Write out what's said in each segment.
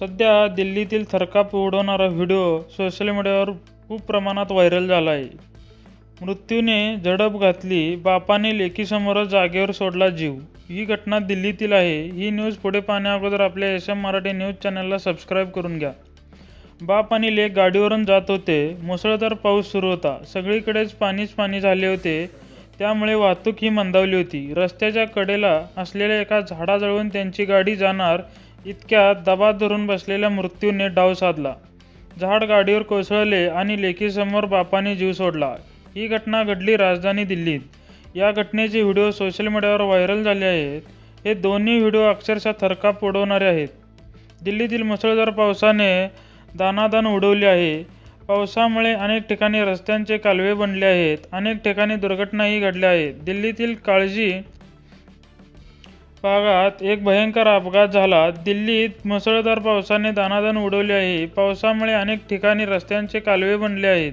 सध्या दिल्लीतील थरकाप उडवणारा व्हिडिओ सोशल मीडियावर खूप प्रमाणात व्हायरल झाला आहे मृत्यूने झडप घातली बापाने लेकीसमोरच जागेवर सोडला जीव. ही घटना दिल्लीतील आहे. ही न्यूज पुढे पाहण्याअगोदर आपल्या एस एम मराठी न्यूज चॅनलला सबस्क्राईब करून घ्या. बाप आणि लेक गाडीवरून जात होते. मुसळधार पाऊस सुरू होता. सगळीकडेच पाणीच पाणी झाले होते. त्यामुळे वाहतूक ही मंदावली होती. रस्त्याच्या कडेला असलेल्या एका झाडाजवळून त्यांची गाडी जाणार इतक्यात दबा धरून बसलेल्या मृत्यूने डाव साधला. झाड गाडीवर कोसळले आणि लेकीसमोर बापाने जीव सोडला. ही घटना घडली राजधानी दिल्लीत. या घटनेचे व्हिडिओ सोशल मीडियावर व्हायरल झाले आहेत. हे दोन्ही व्हिडिओ अक्षरशः थरकाप उडवणारे आहेत. दिल्लीतील मुसळधार पावसाने दानादान उडवली आहे. पावसामुळे अनेक ठिकाणी रस्त्यांचे कालवे बनले आहेत. अनेक ठिकाणी दुर्घटनाही घडल्या आहेत. दिल्लीतील काळजी भागात एक भयंकर अपघात झाला. दिल्लीत मुसळधार पावसाने दानादान उडवली आहे. पावसामुळे अनेक ठिकाणी रस्त्यांचे कालवे बनले आहेत.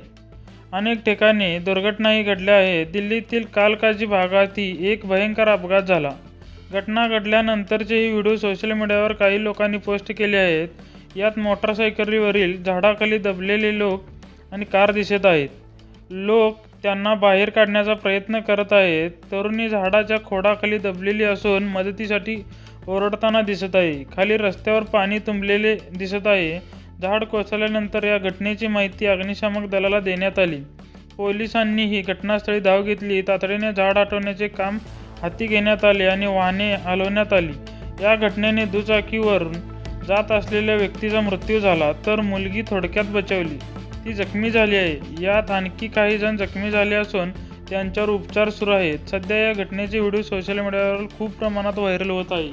अनेक ठिकाणी दुर्घटनाही घडल्या आहेत. दिल्लीतील कालकाजी भागातही एक भयंकर अपघात झाला. घटना घडल्यानंतरचे ही व्हिडिओ सोशल मीडियावर काही लोकांनी पोस्ट केले आहेत. यात मोटारसायकलीवरील झाडाखाली दबलेले लोक आणि कार दिसत आहेत. लोक त्यांना बाहेर काढण्याचा प्रयत्न करत आहेत. तरुणी झाडाच्या खोडाखाली दबलेली असून मदतीसाठी ओरडताना दिसत आहे. खाली रस्त्यावर पाणी तुंबलेले दिसत आहे. झाड कोसळल्यानंतर या घटनेची माहिती अग्निशामक दलाला देण्यात आली. पोलिसांनीही घटनास्थळी धाव घेतली. तातडीने झाड हटवण्याचे काम हाती घेण्यात आले आणि वाहने हलवण्यात आली. या घटनेने दुचाकीवरून जात असलेल्या व्यक्तीचा मृत्यू झाला तर मुलगी थोडक्यात बचावली. ती जखमी झाली आहे. यात आणखी काही जण जखमी झाले असून त्यांच्यावर उपचार सुरू आहेत. सध्या या घटनेचे व्हिडिओ सोशल मीडियावर खूप प्रमाणात व्हायरल होत आहे.